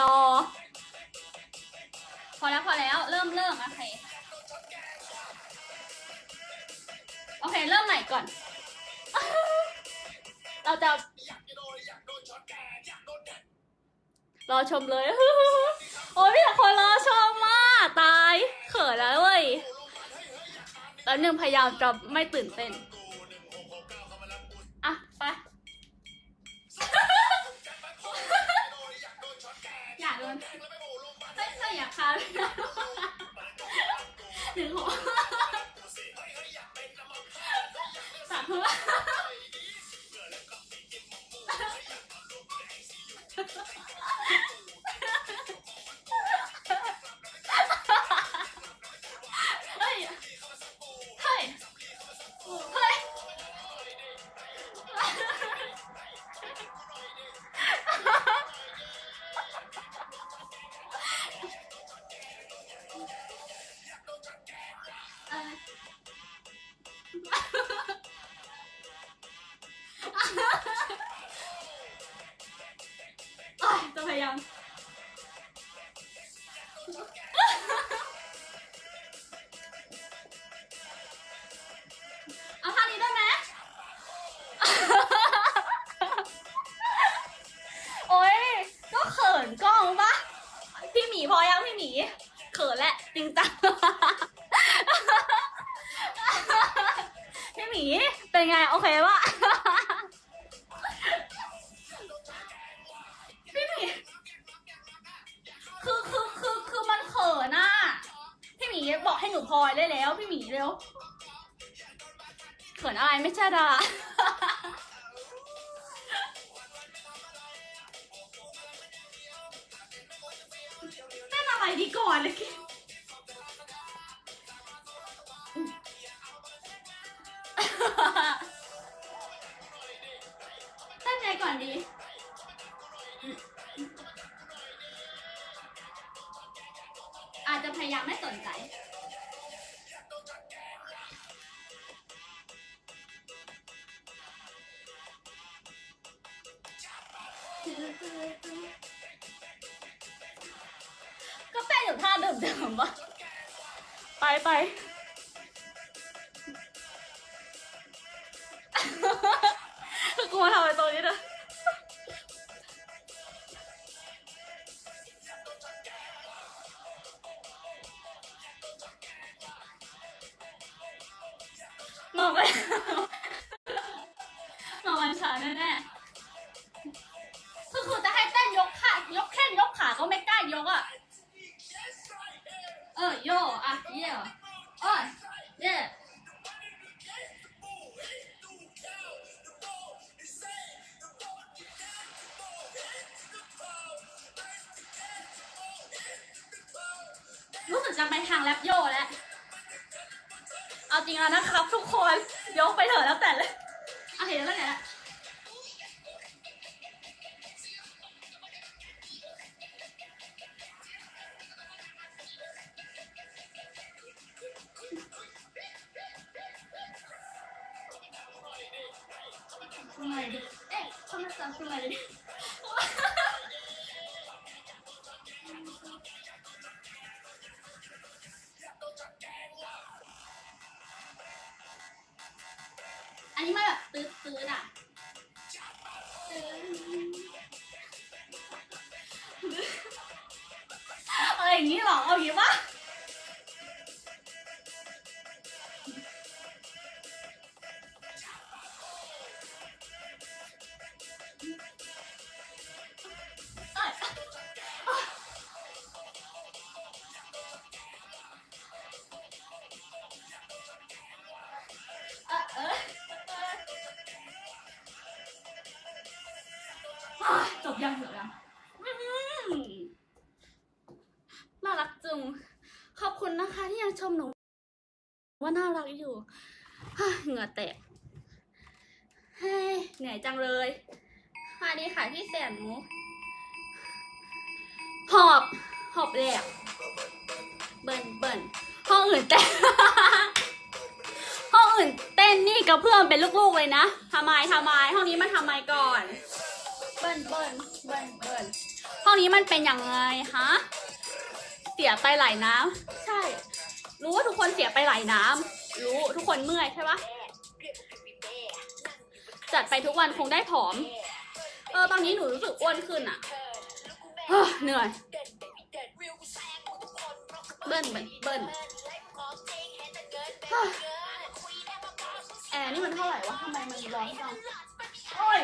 รอ พอแล้วพอแล้วเริ่มเริ่มโอเคโอเค เริ่มใหม่ก่อน เราจะรอชมเลย โอ้ยพี่แต่คนรอชมมากตาย เขินแล้วเว้ยแล้วหนึ่งพยายามจะไม่ตื่นเต้น นไม่ใช่อยากคาเลยนะหนึ่งหัวสามหัว ยายามเอาท่านี้ได้ไหมโอ๊ยก็เขินกล้องปะพี่หมีพอยังพี่หมี เขินแหละจริงจังพี่หมีเป็นไง โอเควะ บอกให้หนูพลอยได้แล้ว พี่หมีเร็วเขินอะไรไม่ใช่ดาเต้นอะไรดีก่อนเลยคิดเต้นไงก่อนดีอาจจะพยายามไม่สนใจ ก็เต้นอยู่ท่าเดิมๆปะไปไปกูมาทำอะไรตรงนี้เลยมองไปมองมันช้าแน่ๆ ยกอะ เออโยอะเย่เออเย่รู้สึกจะไปทางแรปโยแล้ว เอาจริงแล้วนะครับทุกคน ยกไปเถอะแล้วแต่เลยโอเคแล้วไหนละทำไมดิเอ๊ะทำไมสั่งทำไมดิอันนี้มาแบบตื้อตื้ออะเอออย่างนี้เหรอเอาอย่างนี้ปะ นะคะที่ยังชมหนูว่าน่ารักอยู่เหงื่อแตกเฮ้ยเหนื่อยจังเลยสวัสดีค่ะพี่แสนหมูหอบ หอบแหลกเบิ่นเบิ่นห้องอื่นเต้นห้องอื่นเต้นนี่กับเพื่อนเป็นลูกๆเลยนะทำไมทำไมห้องนี้มาทำไมก่อน เบิ้ลเบิ้ลเบิ้ลเบิ้ลห้องนี้มันเป็นยังไงฮะ เสียไปหลายน้ำใช่ รู้ว่าทุกคนเสียไปหลายน้ำรู้ทุกคนเมื่อยใช่ปะจัดไปทุกวันคงได้ผอม เออตอนนี้หนูรู้สึกอ้วนขึ้นอะเฮ้อเหนื่อย เบิ้ลเบิ้ลเบิ้ลแอร์นี่มันเท่าไหร่วะทำไมมันร้อนจังโอ้ย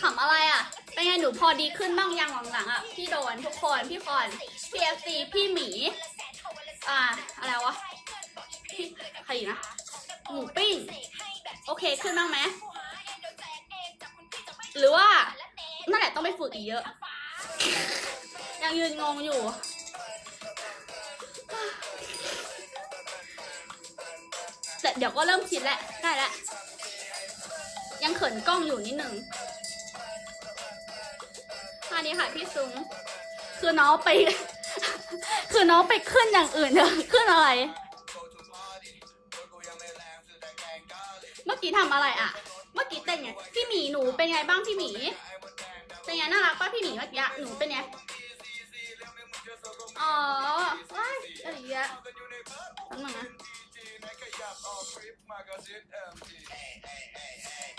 ขำอะไรอะ เป็นไงหนูพอดีขึ้นบ้างยังหลังๆอะ พี่โดนทุกคน พี่คอนพี่เอฟซีพี่หมี อ่า อะไรวะพี่ใครนะ หมูปิ้ง โอเคขึ้นบ้างไหม หรือว่า นั่นแหละต้องไปฝึกอีกเยอะ ยังยืนงงอยู่แต่เดี๋ยวก็เริ่มชินแหละได้แล้ว ยังเขินกล้องอยู่นิดหนึ่งอันนี้ค่ะพี่ซุ้งคือน้องไป คือน้องไปขึ้นอย่างอื่นเถอะขึ้นอะไร เมื่อกี้ทำอะไรอะ เมื่อกี้เต้นไงพี่หมีหนูเป็นไงบ้างพี่หมี เป็นไงน่ารักป่ะพี่หมีเมื่อกี้หนูเป็นไงอ๋อว้ายอะไรเงี้ยตั้งนึงนะ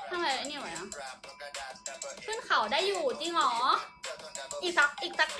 ทำไมไอ้นี่ไหวอะขึ้นเขาได้อยู่จริงเหรอ อีกสักอีกสักเพ